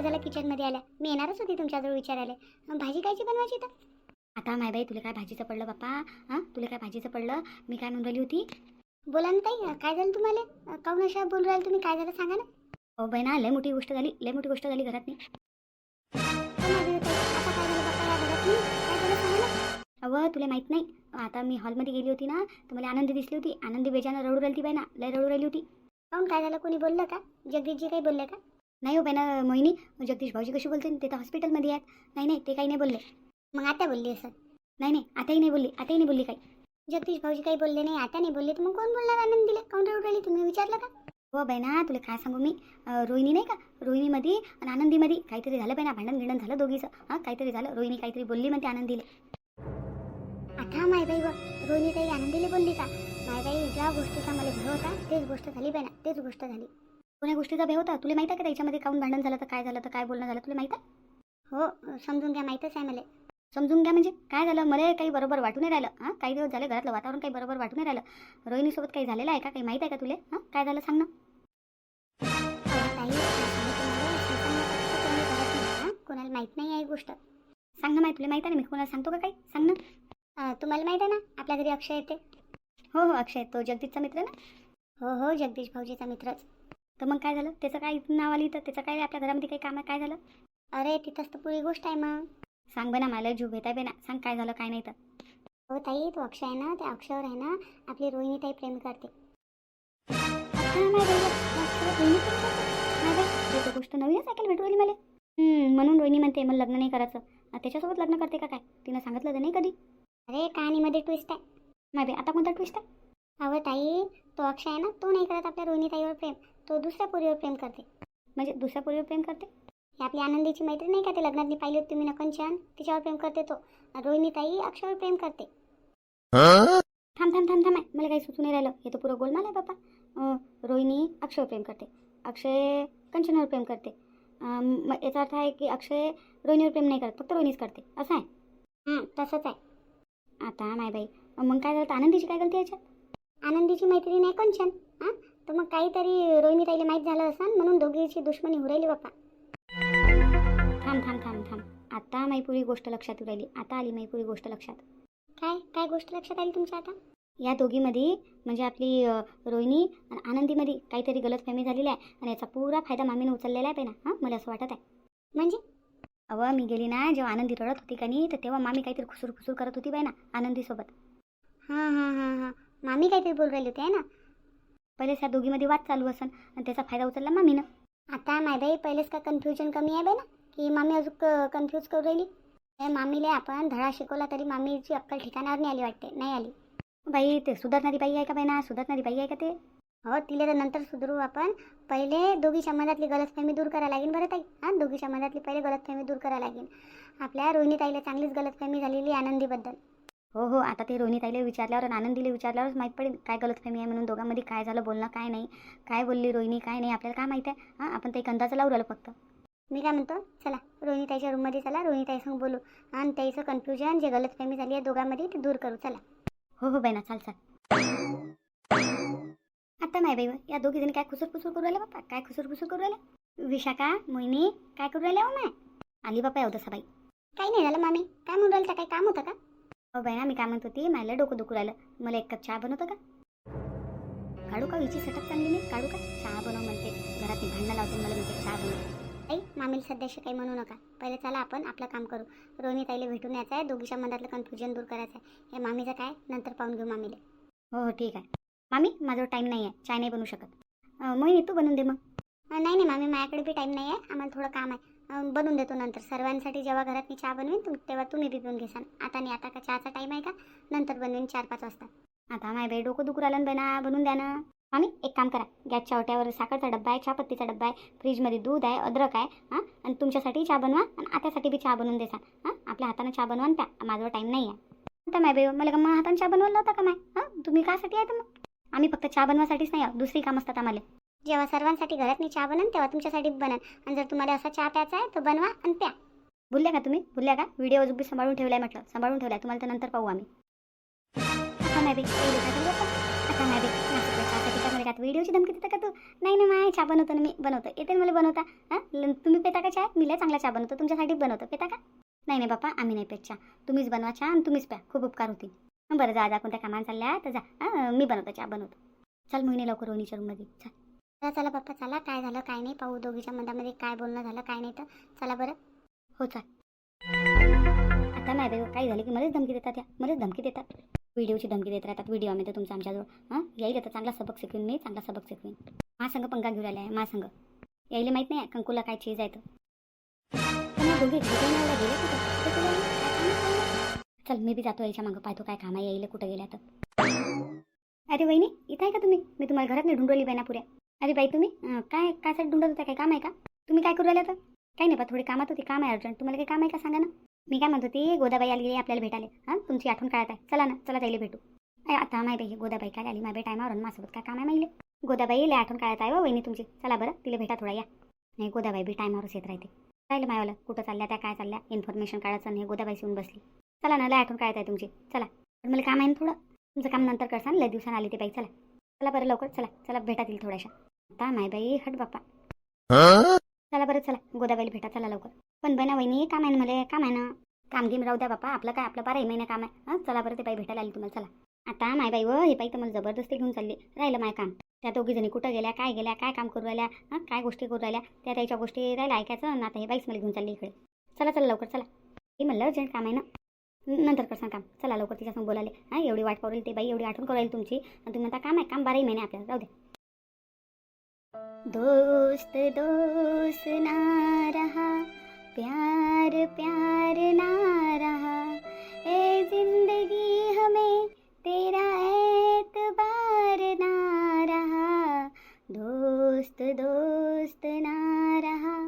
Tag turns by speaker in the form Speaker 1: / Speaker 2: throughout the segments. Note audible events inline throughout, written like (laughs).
Speaker 1: बरं झालं किचनमध्ये आल्या मी येणारच होती तुमच्याजवळ विचारायला. भाजी कायची बनवायची तर
Speaker 2: आता माय बाई तुला काय भाजीचं पडलं बाप्पा? हां तुला काय भाजीचं पडलं? मी काय म्हणून राहिली होती?
Speaker 1: बोला ना ताई काय झालं तुम्हाला? अं, काहून अशा बोलू राहिले तुम्ही? काय झालं सांगा ना.
Speaker 2: हो बहिणा लय मोठी गोष्ट झाली लय मोठी गोष्ट झाली घरात नाही अव तुला माहीत नाही आता मी हॉलमध्ये गेली होती ना तर मला आनंदी दिसली होती. आनंदी बेजानं रडू राहिली ती बाई ना लय रडू राहिली होती.
Speaker 1: काहून काय झालं? कोणी बोललं का? जगदीशजी काही बोलले का?
Speaker 2: नाही हो बाईना मोहिनी जगदीश भाऊजी कशी बोलते ते तर हॉस्पिटलमध्ये आहेत. नाही नाही ते काही नाही बोलले.
Speaker 1: मग आता बोलली असं?
Speaker 2: नाही नाही आताही नाही बोलली आताही नाही बोलली काही.
Speaker 1: जगदीश भाऊजी काही बोलले नाही आता नाही बोलले तर मग कोण बोलणार आनंदीला? काऊन काउंटर उठवली तुम्ही विचारलं का?
Speaker 2: हो बहिणा तुला काय सांगू मी? रोहिणी नाही का? रोहिणीमध्ये आणि आनंदीमध्ये काहीतरी झालं बहिणा भांडण गिंडण झालं दोघीचं. हां काहीतरी झालं रोहिणी काहीतरी बोलली म्हणते आनंदीला.
Speaker 1: आता माय बाई रोहिणी काही आनंदीले बोलली का? माय बाई ज्या गोष्टीचा मला भय होता तेच गोष्ट झाली बहिणा तेच गोष्ट झाली.
Speaker 2: कोण्या गोष्टीचा भय होता? तुला माहिती आहे का त्याच्यामध्ये काऊन भांडण झालं तर काय झालं तर काय बोलणं झालं? तुला माहिती आहे?
Speaker 1: हो समजून घ्या. माहीतच आहे मला.
Speaker 2: समजून घ्या म्हणजे? काय झालं? मला काही बरोबर वाटून नाही राहिलं. हां काही दिवस झाले घरातलं वातावरण काही बरोबर वाटून नाही राहिलं. रोहिणीसोबत काही झालेलं आहे का? काही माहिती आहे का तुला? हां काय झालं सांग ना?
Speaker 1: कोणाला माहीत नाही आहे गोष्ट.
Speaker 2: सांग ना माहिती तुला माहिती आहे ना मी कोणाला सांगतो का काही? सांग ना.
Speaker 1: तुम्हाला माहीत आहे ना? आपल्या घरी अक्षय येते.
Speaker 2: हो हो अक्षय तो जगदीशचा मित्र ना?
Speaker 1: हो हो जगदीश भाऊजीचा मित्रच.
Speaker 2: तर मग काय झालं? त्याचं काय नाव आली तर त्याचं काय आपल्या घरामध्ये काही काम आहे काय झालं?
Speaker 1: अरे तिथंच तर पुरी गोष्ट आहे मग.
Speaker 2: सांग बे ना मला जीव घेताय बे ना. सांग काय झालं काय नाही तर.
Speaker 1: हो ताई तो अक्षय आहे ना त्या अक्षयवर आहे ना आपली रोहिणी ताई प्रेम करते.
Speaker 2: गोष्ट. नवीनच ऐकायला भेटू राहिली मला. म्हणून रोहिणी म्हणते मला लग्न नाही करायचं. त्याच्यासोबत लग्न करते का काय? तिनं सांगितलं तर नाही कधी.
Speaker 1: अरे कहाणीमध्ये ट्विस्ट आहे.
Speaker 2: बाई आता कोणता ट्विस्ट आहे?
Speaker 1: अहो ताई तो अक्षय आहे ना तो नाही करत आपल्या रोहिणी ताईवर प्रेम. तो दुसऱ्या पोरीवर प्रेम करते.
Speaker 2: म्हणजे दुसऱ्या पोरीवर प्रेम करते?
Speaker 1: ही आपली आनंदीची मैत्रीण नाही का? ते लग्नातली पाहिली होती तुम्ही नकंचन तिच्यावर प्रेम करते तो. रोहिणी ताई अक्षयवर प्रेम करते.
Speaker 2: थांब थांब थांब थांब आहे. मला काही सुचून नाही राहिलं. हे तर पुरं गोलमाल आहे बापा. रोहिणी अक्षयवर प्रेम करते. अक्षय कंचनवर प्रेम करते. याचा अर्थ आहे की अक्षय रोहिणीवर प्रेम नाही करत फक्त रोहिणीच करते. असं आहे?
Speaker 1: हां तसंच आहे.
Speaker 2: आता माय बाई. मग काय झालं? आनंदीची काय गलती याच्यात?
Speaker 1: आनंदीची मैत्रीण आहे कंचन. हां? तर मग काहीतरी रोहिणी ताईला माहीत झालं असं म्हणून दोघीची दुश्मनी हुरायली बाप्पा.
Speaker 2: थांब थांब थांब थांब. आता मैपुरी पुरी गोष्ट लक्षात येऊ राहिली. आता आली मैपुरी पुरी गोष्ट लक्षात.
Speaker 1: काय काय गोष्ट लक्षात आली तुमच्या आता?
Speaker 2: या दोघीमध्ये म्हणजे आपली रोहिणी आणि आनंदीमध्ये काहीतरी गलतफहमी झालेली आहे आणि याचा पुरा फायदा मामीने उचललेला आहे पे ना हां मला असं वाटत आहे.
Speaker 1: म्हणजे?
Speaker 2: अव मी गेली ना जेव्हा आनंदी रडत होती का नाही तर तेव्हा मामी काहीतरी खुसूर खुसूर करत होती बाय ना आनंदीसोबत.
Speaker 1: हां हां हां हां. मामी काहीतरी बोलू राहिली होती आहे ना?
Speaker 2: पहिलेच ह्या दोघीमध्ये वाद चालू असन आणि त्याचा फायदा उचलला मामीनं.
Speaker 1: आता माय बाई पहिलेच का कन्फ्युजन कमी आहे बाई ना? की मामी अजून कन्फ्यूज करू राहिली? मामीला आपण धडा शिकवला तरी मामीची अक्कल ठिकाणावर नाही आली वाटते नाही आली.
Speaker 2: बाई ते सुधारणारी बाई आहे का बाई ना? सुधारणारी बाई आहे का ते?
Speaker 1: हो तिला तर नंतर सुधरू आपण. पहिले दोघीच्या मनातली गलतफहमी दूर करायला लागेल बरं ताई. हां दोघीच्या मनातली पहिले गलतफहमी दूर करायला लागेल आपल्या रोहिणी ताईला चांगलीच गलतफहमी झालेली आनंदीबद्दल.
Speaker 2: हो हो. आता ते रोहिणी ताईला विचारल्यावर आणि आनंदीला विचारल्यावरच माहीत पडेल काय गलतफहमी आहे म्हणून. दोघांमध्ये काय झालं बोलणं काय नाही. काय बोलली रोहिणी काय नाही आपल्याला काय माहीत आहे? हां आपण ते एक लावू राहिलो फक्त.
Speaker 1: मी काय म्हणतो? चला रोहिणी ताईच्या रूममध्ये चला रोहिणी ताईसंग बोलू. आणि त्याचं कन्फ्युजन जे गलतफहमी झाली आहे दोघांमध्ये ते दूर करू. चला.
Speaker 2: हो हो बहिणा चाल चाल. आता नाही बाई या दोघी जणी काय खुसूर खुसूर करू राहिल्या बाप्पा? काय खुसूर खुसूर करू राहिल्या? विशाखा मोहिनी काय करू राहिल्या हो माय? आली बाप्पा येऊ तसा बाई
Speaker 1: काही नाही झालं मामी. काय म्हणून राहिलं काही काम होतं का?
Speaker 2: हो ना मी काय म्हणत होती मला डोकं दुखू राहिलं. मला एक कप चहा बनवतं का? काढू का हिची सटक चांगली नाही काढू का? चहा बनव म्हणते. घरात मी भांडणं लावते मला म्हणते चहा बनव.
Speaker 1: आई मामीला सध्याशी काही म्हणू नका. पहिले चला आपण आपलं काम करू. रोहिणी ताईला भेटून यायचं आहे. दोघीच्या मनातलं कन्फ्युजन दूर करायचं आहे. हे मामीचं काय? नंतर पाहून घेऊ मामीला.
Speaker 2: हो हो ठीक आहे. मामी माझ्यावर टाईम नाही आहे. चाय नाही बनवू शकत. मोहिनी तू बनवून दे मग.
Speaker 1: नाही नाही मामी माझ्याकडे बी टाईम नाही आहे. आम्हाला थोडं काम आहे. बनवून देतो नंतर. सर्वांसाठी जेव्हा घरात मी चहा बनवेन तुम तेव्हा तुम्ही बी पिऊन घेसान. आता नाही आता का चहाचा टाईम आहे का? नंतर बनवेन चार पाच वाजता.
Speaker 2: आता माय बाई डोकं दुखू राहिलं बना बनवून द्या ना. मामी एक काम करा. गॅसच्या ओट्यावर साखरचा डब्बा आहे चहापत्तीचा डब्बा आहे फ्रीजमध्ये दूध आहे अद्रक आहे हां? आणि तुमच्यासाठी चहा बनवा आणि आत्यासाठी बी चहा बनवून देसा हां? आपल्या हाताने चहा बनवा त्या माझा टाईम नाही आहे आता माय बाई मला का मग हाताने चहा बनवायला होता का माय? हां? तुम्ही कासाठी आहे तर मग. आम्ही फक्त चहा बनवासाठीच नाही आहोत. दुसरी काम असतात आम्हाला.
Speaker 1: जेव्हा सर्वांसाठी घरात मी चहा बनन तेव्हा तुमच्यासाठी बनन. आणि जर तुम्हाला असा चहा प्यायचा आहे तर बनवा आणि प्या.
Speaker 2: भुलल्या का तुम्ही? भुलल्या का? व्हिडिओ अजून बी सांभाळून ठेवलाय म्हटलं. सांभाळून ठेवलाय. तुम्हाला तर नंतर पाहू आम्ही. आता आता? व्हिडिओची धमकी देता का तू? नाही ना माय चहा बनवतो ना मी. बनवतो. येते ना मला बनवता. हां? तुम्ही पेता का चहा? मी लय चांगला चहा बनवतो. तुमच्यासाठी बनवतो. पेता का? नाही नाही बाप्पा आम्ही नाही पेत चहा. तुम्हीच बनवा चहा आणि तुम्हीच प्या. खूप उपकार होतील. बरं जा जा कोणत्या कामाला चालल्या तर जा. मी बनवतो चहा बनवतो. चल मोहिनी लवकर रोहिणीच्या रूममध्ये चल.
Speaker 1: चला चला पप्पा चला. काय झालं काय नाही. पाहू दोघीच्या मधामध्ये काय बोलणं झालं काय नाही तर. चला बरं.
Speaker 2: हो चाल. आता नाही बाई काय झालं की मलाच धमकी देतात या. मलाच धमकी देतात. व्हिडिओची धमकी देत राहतात व्हिडिओ आम्ही तर तुमचा आमच्याजवळ हां? येईल आता चांगला सबक शिकवीन मी चांगला सबक शिकवीन. महासंघ पंगा घेऊन आला आहे महासंघ यायला माहीत नाही कंकुला काय चीज आहे तर. चल मी बी जातो यायच्या मागं. पाहतो काय काम आहे यायला कुठं गेल्या तर. अरे वहिनी इथं आहे का तुम्ही? मी तुम्हाला घरात नाही ढुंडवली बाई ना पुऱ्या. अरे बाई तुम्ही? काय काय साठी ढुंडत होता? काय काम आहे का? तुम्ही काय करू राहिल्या तर? काही नाही बा थोडी कामात होती. काम आहे अर्जंट. तुम्हाला काही काम आहे का? सांगा ना. मी काय म्हणत होती गोदाबाई आली आहे आपल्याला भेटायला. हां? तुमची आठवण काढत आहे. चला ना चला त्याला भेटू. अय, आता माय बाई गोदाबाई काय आली माय टायमावर माझ्यासोबत काय काम आहे माहिले गोदाबाई लय आठवण काळात आहे हो, वहिनी तुमची. चला बरं तिला भेटा थोडा या. नाही गोदाबाई बी टायमावरच येत राहते. राहिलं मायवाला कुठं चालल्या त्या काय चालल्या? इन्फॉर्मेशन काढायचं नाही गोदाबाईशी येऊन बसली. चला ना लय आठवण काढत आहे तुमची. चला. पण मला काम आहे ना थोडं. तुमचं काम नंतर करसान लय दिवसान आली ते बाई. चला. चला बरं लवकर. चला चला भेटा तिला थोड्याशा. आता माय बाई? हट बाप्पा. चला बरं चला. गोदाबाईला भेटा चला लवकर. पण बना वहिनी काम आहे ना मला? काम आहे ना? काम घेऊन राहू द्या बाप्पा. आपलं काय? आपलं बारा महिना काम आहे. हां? चला बरं ते बाई भेटायला आली तुम्हाला. चला. आता माय बाई व हे बाई तर मला जबरदस्ती घेऊन चालली. राहिलं माय काम. त्या दोघी जणी कुठं गेल्या? काय गेल्या? काय काम करू राहिल्या? हां? काय गोष्टी करू राहिल्या? त्या त्याच्या गोष्टी राहिल्या ऐकायचं आणि आता हे बाईच मला घेऊन चालली इकडे. चला चला लवकर चला. हे म्हणलं अर्जंट काम आहे ना? न- नंतर करसान काम. चला लवकर तिच्यासमोर बोलाले. हां? एवढी वाट करेल ते बाई एवढी आठवण करेल तुमची. आणि तुम्ही म्हणता काम आहे काम बाराही महिने आपल्याला. राहू द्या दोस्त दोस्त ना रहा प्यार प्यार ना रहा ए ज़िंदगी हमें तेरा एतबार ना रहा दोस्त दोस्त ना रहा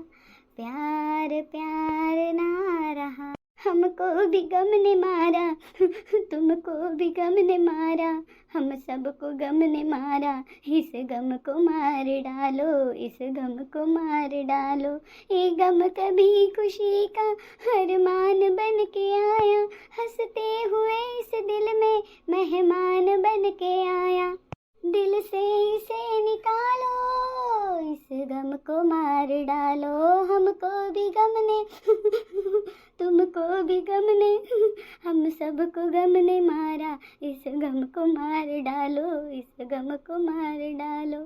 Speaker 2: प्यार प्यार ना रहा हमको भी गम ने मारा, (laughs) तुमको भी गम ने मारा। हम सबको गम ने मारा इस गम को मार डालो इस गम को मार डालो। ये गम कभी खुशी का अरमान बन के आया हंसते हुए इस दिल में मेहमान बन के आया। दिल से इसे निकालो इस गम को मार डालो हमको भी गम ने तुमको भी गम ने हम सबको गम ने मारा। इस गम को मार डालो इस गम को मार डालो।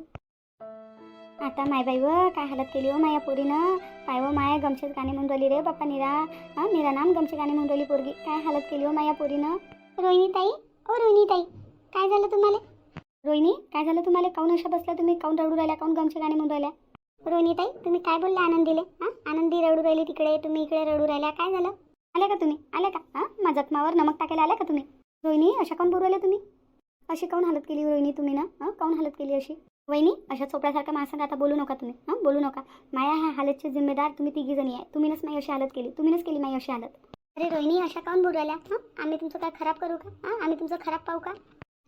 Speaker 2: आता माय बाई व काय हालत केली हो माया पोरीनं? काय व माया गमचेच गाणे म्हणून राहिली रे बाप्पा निरा. हा निरा नाम गमचे गाणे म्हणून राहिली पोरगी. काय हालत केली हो माया पोरीनं?
Speaker 1: रोहिणी ताई ओ रोहिणी ताई काय झालं तुम्हाला?
Speaker 2: रोहिणी काय झालं तुम्हाला? काऊन अशा बसल्या तुम्ही? काऊन रडू राहिल्या? काऊन गमचे गाणे म्हणून राहिल्या
Speaker 1: रोहिणी ताई तुम्ही काय बोलले आनंदीले? हां आनंदी रडू राहिली तिकडे तुम्ही इकडे रडू राहिल्या. काय झालं?
Speaker 2: आले का तुम्ही? आले का? हां? माझ्या जखमावर नमक टाकायला आल्या का तुम्ही? रोहिणी अशा काऊन बोलू राहिल्या तुम्ही? अशी काऊन हालत केली रोहिणी तुम्ही ना? हां? काऊन हालत केली अशी? वहिनी अशा चोपड्यासारखा माणसांना आता बोलू नका तुम्ही. हां? बोलू नका. माया ह्या हालतचे जिम्मेदार तुम्ही तिघी जणी आहे. तुम्हीच नाही अशी हालत केली. तुम्हीच केली नाही अशी हालत.
Speaker 1: अरे रोहिणी अशा काऊन बोलवल्या हां? आम्ही तुमचं काय खराब करू का? हां? आम्ही तुमचं खराब पाहू का?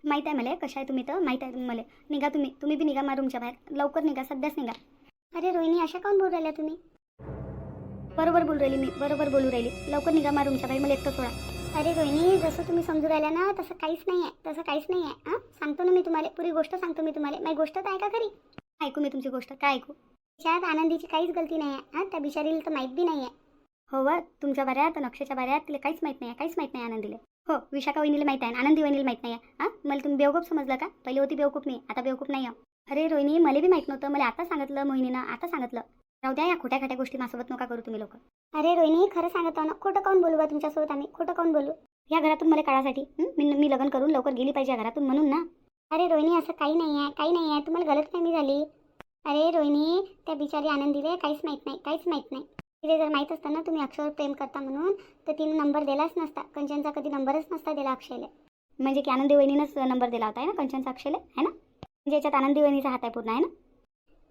Speaker 2: माहीत आहे मला कशा आहे तुम्ही तर? माहीत आहे मला. निघा तुम्ही. तुम्ही बी निघा मा रूमच्या बाहेर. लवकर निघा सध्याच निघा.
Speaker 1: अरे रोहिणी अशा काऊन बोलवल्या राहिल्या तुम्ही?
Speaker 2: बरोबर बोलू राहिली मी बरोबर बोलू राहिली. लवकर निघा मा रूमच्या बाहेर मला एकटं सोडा.
Speaker 1: अरे रोहिणी जसं तुम्ही समजू राहिल्या ना तसं काहीच नाही आहे तसं काहीच नाही आहे हां? सांगतो ना मी तुम्हाला पुरी गोष्ट सांगतो मी तुम्हाला. माझी गोष्ट तर ऐका खरी.
Speaker 2: ऐकू मी तुमची गोष्ट काय ऐकू?
Speaker 1: त्याच्यात आनंदीची काहीच गलती नाही आहे हां? त्या बिचारीला तर माहीत बी नाही आहे
Speaker 2: हो वा तुमच्या बऱ्यात नक्षच्या बऱ्यात तिला काहीच माहीत नाही आहे काहीच माहीत नाही आनंदीला. हो विशाखा वहिनीला माहीत आहे आनंदी वहिनीला माहीत नाही आहे हां? मला तुम्ही बेवकूफ समजलं का? पहिले होती बेवकूफ मी आता बेवकूफ नाही आहे अरे रोहिणी मला बी माहीत नव्हतं मला आता सांगितलं मोहिनीनं आता सांगितलं. राहू द्या या खोट्या खोट्या गोष्टी माझ्यासोबत नका करू तुम्ही लोक.
Speaker 1: अरे रोहिणी खरं सांगत ना खोटं काऊन बोलू बा तुमच्यासोबत आम्ही? खोटं काऊन बोलू?
Speaker 2: या घरातून मला काढासाठी मी मी लग्न करून लवकर गेली पाहिजे या घरातून म्हणून ना.
Speaker 1: अरे रोहिणी असं काही नाही आहे काही नाही आहे. तुम्हाला गलतफहमी झाली. अरे रोहिणी त्या बिचारी आनंदीले काहीच माहीत नाही काहीच माहीत नाही. तिथे जर माहीत असतं ना तुम्ही अक्षयवर प्रेम करता म्हणून तर तिने नंबर दिलाच नसता. कंचनचा कधी नंबरच नसता दिला अक्षयला.
Speaker 2: म्हणजे की आनंदी वहिनीनंच नंबर दिला होता आहे ना कंचनचा अक्षयला आहे ना? म्हणजे याच्यात आनंदी वहिनीचा हात आहे पूर्ण आहे ना?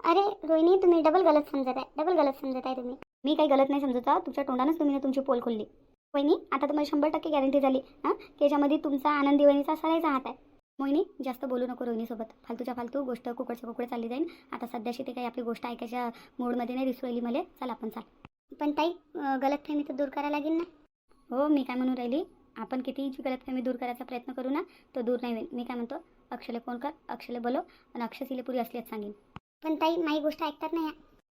Speaker 1: अरे रोहिणी तुम्ही डबल गलत समजत आहे. डबल गलत समजत आहे तुम्ही.
Speaker 2: मी काही गलत नाही समजत तुमच्या तोंडानंच तुम्ही तुमची पोल खोलली. वहिनी आता तुम्हाला शंभर टक्के गॅरंटी झाली. हां? की याच्यामध्ये तुमचा आनंदी वहिनीचा सरायचा हात आहे. मोहिनी जास्त बोलू नको रोहिणीसोबत. फालतूच्या फालतू गोष्ट कुकडच्या कुकडे चालली जाईल आता सध्याशी ते काही आपली गोष्ट ऐकायच्या मूडमध्ये नाही दिसू राहिली मला. चल आपण चाल.
Speaker 1: पण ताई गलत गलतफहमी तर दूर करायला लागेल ना?
Speaker 2: हो मी काय म्हणून राहिली? आपण कितीची जी गलतफहमी दूर करायचा प्रयत्न करू ना तो दूर नाही होईल. मी काय म्हणतो अक्षले फोन कर. अक्षले बोलो आणि अक्षय पुरी असलीच सांगेन.
Speaker 1: पण ताई माझी गोष्ट ऐकतात नाही.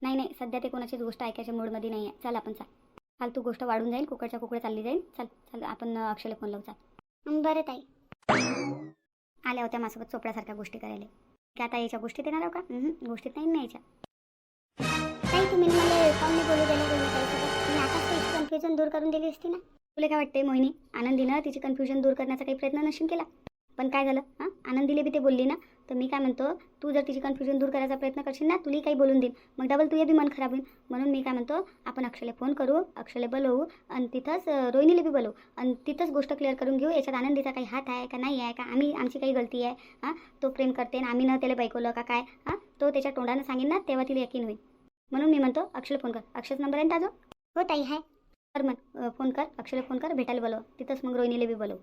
Speaker 2: नाही नाही सध्या ते कोणाचीच गोष्ट ऐकायच्या मूडमध्ये नाही आहे चल आपण चाल. फालतू गोष्ट वाढून जाईल कुकडच्या कुकडे चालली जाईल. चल चल आपण अक्षयला फोन लावू चाल.
Speaker 1: बरं ताई.
Speaker 2: आल्या होत्या माझ्यासोबत चोपड्यासारख्या गोष्टी करायला. की आता याच्या गोष्टीत येणार का? गोष्टीत नाही ना याच्या.
Speaker 1: ताई तुम्ही मला काऊन बोलू दिलं रोहिणी ताईसोबत. मी आताच त्याची कन्फ्युजन दूर करून दिली असती ना.
Speaker 2: तुला काय वाटते मोहिनी? आनंदीनं तिची कन्फ्युजन दूर करण्याचा काही प्रयत्न नशीन केला? पण काय झालं? हां? आनंदीले बी ते बोलली ना? तर मी काय म्हणतो तू जर तिची कन्फ्युजन दूर करायचा प्रयत्न करशील ना तुलाही काही बोलून देईन. मग डबल तुझे बी मन खराब होईल. म्हणून मी काय म्हणतो आपण अक्षयला फोन करू अक्षयला बोलवू आणि तिथंच रोहिणीला बी बोलवू. आणि तिथंच गोष्ट क्लिअर करून घेऊ याच्यात आनंदीचा काही हात आहे का नाही आहे का? आम्ही आमची काही गलती आहे. हां? तो प्रेम करते आणि आम्ही न त्याला बायकोलं का काय? हां? तो त्याच्या तोंडानं सांगेन ना तेव्हा तिला यकीन होईल. म्हणून मी म्हणतो अक्षयला फोन कर. अक्षयचा नंबर आहे ना ताजो
Speaker 1: हो ताई हाय
Speaker 2: कर मग फोन कर. अक्षयला फोन कर भेटायला बोलव. तिथंच मग रोहिणीला बी बोलव.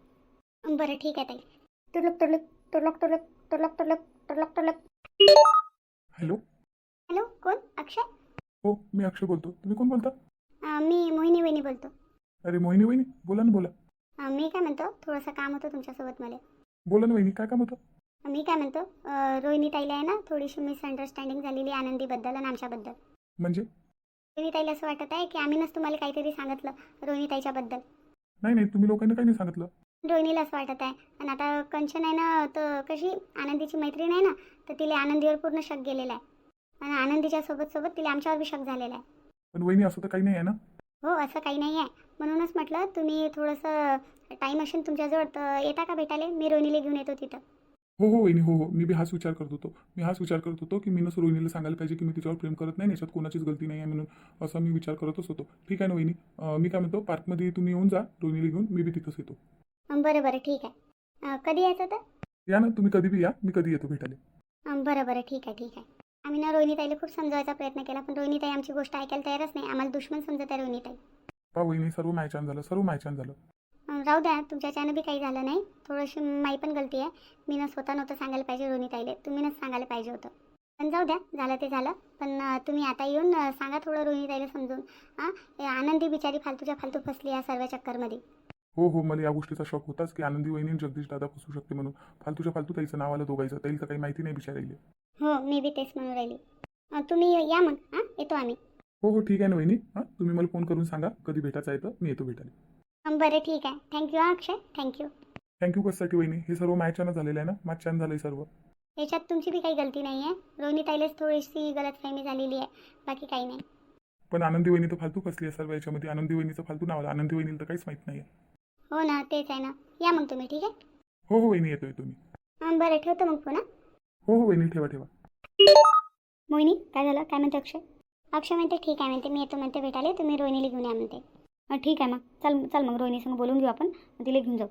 Speaker 1: बरं ठीक आहे ताई.
Speaker 2: तुरलक तुरलक तुरलक तुरलक तुरलक तुरलक तुरलक तुरलक
Speaker 3: हॅलो?
Speaker 1: हॅलो कोण? अक्षय?
Speaker 3: हो मी अक्षय बोलतो. तुम्ही कोण बोलता?
Speaker 1: अं, मी मोहिनी वहिनी बोलतो.
Speaker 3: अरे मोहिनी वहिनी? बोला ना बोला.
Speaker 1: अं, मी काय म्हणतो? थोडंसं काम होतं तुमच्यासोबत मला.
Speaker 3: बोला ना वहिनी. काय काम होतं?
Speaker 1: मी काय म्हणतो? अं, रोहिणी ताईला आहे ना थोडीशी मिसअंडरस्टँडिंग झालेली आहे आनंदीबद्दल आणि आमच्याबद्दल.
Speaker 3: म्हणजे?
Speaker 1: रोहिणी ताईला असं वाटत आहे की आम्हीच तुम्हाला काहीतरी सांगितलं रोहिणी ताईच्याबद्दल.
Speaker 3: नाही नाही तुम्ही लोकांनी काही नाही सांगितलं.
Speaker 1: रोहिणीला असं वाटत आहे. आणि आता कंचन आहे ना तर कशी आनंदीची मैत्रीण आहे ना तर तिला आनंदीवर पूर्ण शक गेलेला आहे. आणि आनंदीच्या सोबत सोबत तिला आमच्यावर बी शक झालेला आहे.
Speaker 3: पण वहिनी असं तर काही नाही आहे ना?
Speaker 1: हो असं काही नाही आहे. म्हणूनच म्हटलं तुम्ही थोडंसं टाईम असेल तुमच्याजवळ तर येता का भेटायला? मी रोहिणीला घेऊन येतो तिथं.
Speaker 3: हो हो वहिनी हो हो. मी बी हाच विचार करत होतो. मी हाच विचार करत होतो की मी नसं रोहिणीला सांगायला पाहिजे की मी तिच्यावर प्रेम करत नाही याच्यात कोणाचीच गलती नाही आहे म्हणून असा मी विचार करतच होतो. ठीक आहे ना वहिनी? मी काय म्हणतो पार्कमध्ये तुम्ही येऊन जा रोहिणीला घेऊन मी बी तिथंच येतो.
Speaker 1: बरं बरं ठीक आहे. कधी यायचं तर
Speaker 3: या ना तुम्ही कधी बी या. मी कधी येतो भेटायला.
Speaker 1: बरं बरं ठीक आहे ठीक आहे. आम्ही ना रोहिणी ताईला खूप समजवायचा प्रयत्न केला पण रोहिणी ताई आमची गोष्ट ऐकायला तयारच नाही. आम्हाला दुश्मन समजत आहे रोहिणी ताई
Speaker 3: पा वहिनी सर्व मायचान झालं सर्व मायचान झालं.
Speaker 1: अं, राहू द्या तुमच्याच्यानं बी काही झालं नाही. थोडीशी माई पण गलती आहे. मी ना स्वतः नव्हतं सांगायला पाहिजे रोहिणी ताईले तुम्हीच सांगायला पाहिजे होतं. पण जाऊ द्या झालं ते झालं. पण अं, तुम्ही आता येऊन अं, सांगा थोडं रोहिणी ताईला समजून हे आनंदी बिचारी फालतूच्या फालतू फसली या सर्व चक्करमध्ये.
Speaker 3: हो हो मला या गोष्टीचा शॉक होताच की आनंदी वहिनी जगदीश दादा फसू शकते म्हणून. फालतूच्या फालतू त्याचं नाव आलं दोघायचं त्याला काही माहिती नाही बिचारायला
Speaker 1: हो मी बी तेच म्हणून राहिली. अं, तुम्ही या मग हां येतो आम्ही.
Speaker 3: हो हो ठीक आहे ना वहिनी. हां तुम्ही मला फोन करून सांगा. कधी भेटायचं आहे तर मी येतो भेटायला.
Speaker 1: अं, बरं ठीक आहे. थँक्यू हां अक्षय. थँक्यू
Speaker 3: थँक्यू कशासाठी वहिनी? हे सर्व माझ्यानं झालेलं आहे ना? माझ्यानं झालं सर्व.
Speaker 1: याच्यात तुमची बी काही गलती नाही आहे. रोहिणी ताईलाच थोडीशी गलतफहमी झालेली आहे. बाकी काही नाही.
Speaker 3: पण आनंदी वहिनी तर फालतू फसली आहे सर्व याच्यामध्ये? आनंदी वहिनीचं फालतू नाव आलं. आनंदी वहिनीला तर काहीच माहीत नाही आहे.
Speaker 1: हो ना तेच आहे ना. या मग तुम्ही ठीक आहे?
Speaker 3: हो हो वहिनी येतो येतो मी
Speaker 1: अं, बरं ठेवतो मग पुन्हा.
Speaker 3: हो हो वहिनी ठेवा ठेवा.
Speaker 2: मोहिनी काय झालं? काय म्हणते अक्षय?
Speaker 1: अक्षय म्हणते ठीक आहे म्हणते मी येतो म्हणते भेटायला. तुम्ही रोहिणीला घेऊन या म्हणते.
Speaker 2: अं, ठीक आहे मग. चल चल मग रोहिणी संग बोलून घेऊ आपण. तिला घेऊन जाऊ.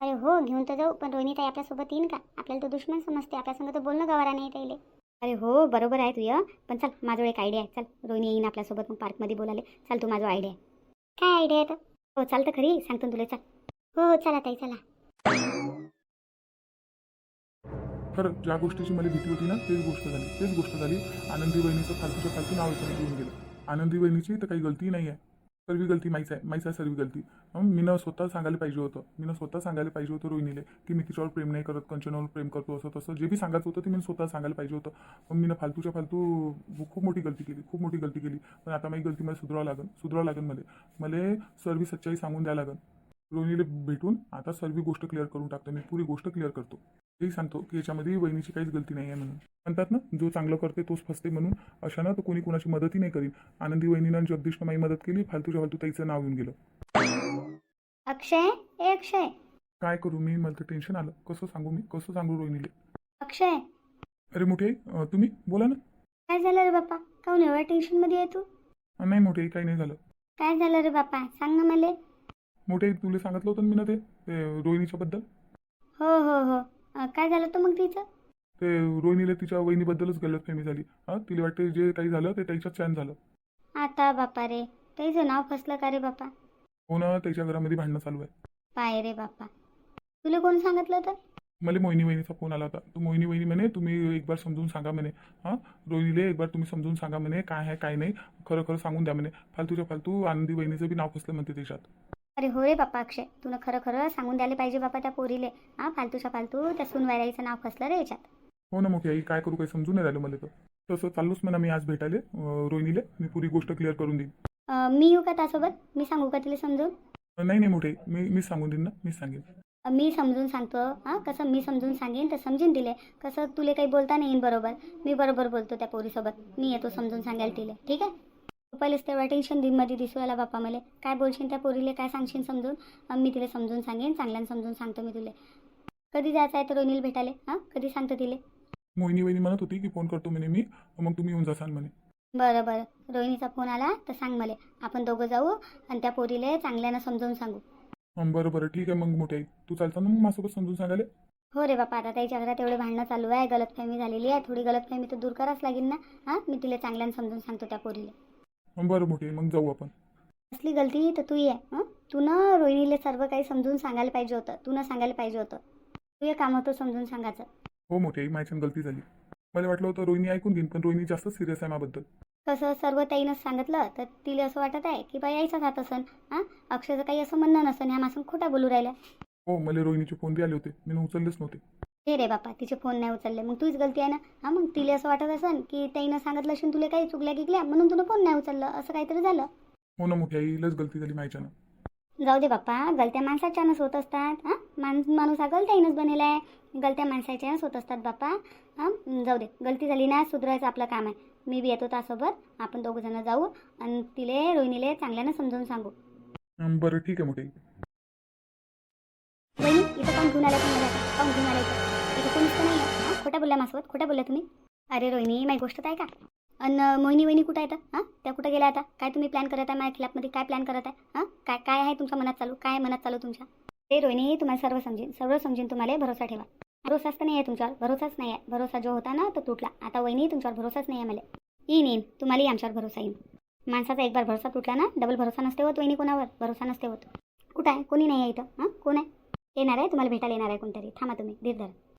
Speaker 1: अरे हो घेऊन तर जाऊ पण रोहिणी ताई आपल्यासोबत येईन का? आपल्याला तो दुश्मन समजते. आपल्यासंग तर बोलणं गवारा नाही ताईले.
Speaker 2: अरे हो बरोबर आहे तुझं. पण चल माझ्यावर एक आयडिया आहे. चल रोहिणी येईन आपल्यासोबत मग पार्कमध्ये बोलायला. चल तू माझा आयडिया आहे.
Speaker 1: काय आयडिया आहे तर
Speaker 2: हो चालतं खरी. सांगतो ना तुला चल.
Speaker 1: हो हो चला ताई चला.
Speaker 3: खरं ज्या गोष्टीची मला भीती होती ना तेच गोष्ट झाली तेच गोष्ट झाली. आनंदी बहिणीचं फालतूच्या फालतू नाव याच्यामध्ये घेऊन गेलं. आनंदी बहिणीची तर काही गलती नाही आहे सर्व गलती माहीच आहे माहीच आहे सर्व गलती. हं, मीनं स्वतः सांगायला पाहिजे होतं. मीनं स्वतः सांगायला पाहिजे होतं रोहिणीले की मी तिच्यावर प्रेम नाही करत कंचनावर प्रेम करतो असं तसं. जे बी सांगायचं होतं ते मी स्वतः सांगायला पाहिजे होतं. पण मीनं फालतूच्या फालतू खूप मोठी गलती केली खूप मोठी गलती केली. पण आता माझी गलती मला सुधरावं लागेल सुधरावं लागेल मला. मला सर्वी सच्चाई सांगून द्यावं लागेल. रोहिणीला भेटून आता सर्व गोष्ट क्लिअर करून टाकतो मी पुरी गोष्ट क्लिअर करतो. हेही सांगतो की याच्यामध्ये वहिनीची काहीच गलती नाही आहे म्हणून. म्हणतात ना जो चांगलं करते तोच फसते म्हणून अशानं तर कोणी कोणाची मदतही नाही करीन आनंदी वहिनीनं आणि जगदीशनं माझी मदत केली फालतूच्या फालतू ताईचं नाव येऊन गेलं.
Speaker 2: अक्षय ए अक्षय.
Speaker 3: काय करू मी? मला तर टेन्शन आलं. कसं सांगू मी? कसं सांगू रोहिणीले?
Speaker 2: अक्षय.
Speaker 3: अरे मोठे तुम्ही? बोला ना.
Speaker 2: काय झालं रे बापा काहून एवढ्या टेन्शनमध्ये आहे तू?
Speaker 3: नाही मोठे काही नाही झालं.
Speaker 2: काय झालं रे बापा सांग ना मला.
Speaker 3: मोठे तुला सांगितलं होतं ना मी ना ते ते रोहिणीच्या बद्दल
Speaker 2: हो हो हो. अं, काय झालं तर मग तिचं?
Speaker 3: ते रोहिणीला तिच्या वहिनीबद्दलच गलतफहमी झाली. हां तिला वाटते जे काही झालं ते त्याच्यात चॅन झालं.
Speaker 2: आता बापा रे त्याचं नाव फसलं का रे बापा?
Speaker 3: हो ना त्याच्या घरामध्ये भांडणं चालू आहे.
Speaker 2: पाय रे बापा. तुला कोण सांगितलं तर
Speaker 3: मला मोहिनी वहिनीचा फोन आला होता. तो मोहिनी वहिनी म्हणे तुम्ही एक बार समजून सांगा म्हणे. हां रोहिणीले एक बार तुम्ही समजून सांगा म्हणे काय आहे काय नाही खरं खरं सांगून द्या म्हणे. फालतूच्या फालतू आनंदी वहिनीचं बी नाव फसलं म्हणते त्याच्यात.
Speaker 2: अरे हो रे बाप्पा अक्षय तुनं खरं खरं सांगून द्यायला पाहिजे बापा त्या पोरीले. हां फालतूच्या फालतू त्या सुनवायराईचं नाव फसलं रे याच्यात.
Speaker 3: हो ना मोठी आई काय करू काही समजून नाही राहिलं मला तर. तसं चाललोच म्हणा मी आज भेटायला अं, रोहिणीले. मी पुरी गोष्ट क्लिअर करून देईन.
Speaker 2: अं, मी येऊ का त्यासोबत? मी सांगू का तिला समजून?
Speaker 3: नाही नाही मोठी मी मी सांगून देईन ना मीच सांगेन.
Speaker 2: मी समजून सांगतो हां कसं मी समजून सांगेन तर समजून दिले कसं तुले काही बोलता नाही येईन बरोबर. मी बरोबर बोलतो त्या पोरीसोबत. मी येतो समजून सांगायला तिले. ठीक आहे? पहिलेच तेवढा टेन्शनमध्ये दिसू आला बाप्पा मला काय बोलशील त्या पोरीले काय सांगशील समजून? मी तिला समजून सांगेन चांगल्यानं समजून सांगतो मी तुले. कधी जायचं आहे तर रोनील भेटायला? हां कधी सांगतो तिले?
Speaker 3: मोहिनी वहिनी म्हणत होती की फोन करतो म्हणे मी मग तुम्ही येऊन जासाल म्हणे.
Speaker 2: बरं बरं. रोहिणीचा फोन आला तर सांग मला. आपण दोघं जाऊ आणि त्या पोरीले चांगल्यानं समजावून सांगू.
Speaker 3: हं, बरं बरं. ठीक आहे मग मोठी तू चालता ना मग माझ्यासोबत समजून सांगायला?
Speaker 2: हो रे बापा आता त्याच्या घरात एवढे भांडणं चालू आहे गलतफहमी झालेली आहे. थोडी गलतफहमी तर दूर करावंच लागेल ना? हां मी तिला चांगल्यानं समजून सांगतो त्या पोरीला.
Speaker 3: बरं मोठी मग जाऊ आपण.
Speaker 2: असली गलती तर तू ये तू न रोहिणीला सर्व काही समजून सांगायला पाहिजे होतं. तू न सांगायला पाहिजे होतं. तू ये काम होतं समजून सांगायचं.
Speaker 3: हो मोठी आई माझ्यानं गलती झाली. मला वाटलं होतं रोहिणी ऐकून घेईन पण रोहिणी जास्त सिरियस आहे माझ्याबद्दल.
Speaker 2: कसं सर्व ताईनंच सांगितलं तर तिला असं वाटत आहे की बाई यायचाच हात असन हां? अक्षयचं काही असं म्हणणं नसन ह्या मासून खोटा बोलू राहिल्या.
Speaker 3: हो मला रोहिणीचे फोन बी आले होते. मी उचललेच नव्हते.
Speaker 2: हे रे बापा तिचे फोन नाही उचलले. मग तुझीच गलती आहे ना? हां मग तिला असं वाटत असन की ताईनं सांगितलं असेल तुला काही चुकल्या गिकल्या म्हणून तुला फोन नाही उचललं. असं काहीतरी झालं.
Speaker 3: हो ना मोठी आई लस गलती झाली माझ्यानं
Speaker 2: जाऊ दे बाप्पा गलत्या माणसाच्यानंच होत असतात. हां मान माणूस हा गलत्यानंच बनेला आहे. गलत्या माणसाच्यानंच होत असतात बाप्पा. हां जाऊ दे गलती झाली ना सुधारायचं आपलं काम आहे. मी बी येतो त्यासोबत आपण दोघं जण जाऊ आणि तिले रोहिणीले चांगल्यानं समजावून सांगू.
Speaker 3: बरं ठीक आहे मोठी आई
Speaker 2: बहिणी इथं काऊन घेऊन आल्या तुम्ही मला घेऊन इथं? कोणीच तर नाही आहे हां? खोटं बोलला माझ्यासोबत खोटं बोलला तुम्ही? अरे रोहिणी माझी गोष्ट तर आहे का? आणि मोहिनी वहिनी कुठं आहेत? हां? त्या कुठं गेल्या आता? काय तुम्ही प्लॅन करत आहे? माझ्या क्लॅबमध्ये काय प्लॅन करत आहे? हां? काय काय आहे तुमच्या मनात चालू? काय मनात चालू तुमच्या? ते रोहिणी तुम्हाला सर्व समजेन. सर्व समजेन तुम्हाला भरोसा ठेवा. भरोसाच तर नाही आहे तुमच्यावर. भरोसाच नाही आहे. भरोसा जो होता ना तो तुटला. आता वहिनी तुमच्यावर भरोसाच नाही आहे मला. येईन येईन. तुम्हालाही आमच्यावर भरोसा येईन. माणसाचा एक बार भरोसा तुटला ना डबल भरोसा नसते होत वहिनी कोणावर. भरोसा नसते होत. कुठं आहे? कोणी नाही आहे इथं. हां? कोण आहे? येणार आहे? तुम्हाला भेटायला येणार आहे कोणतरी. थांबा तुम्ही. धीर धरा.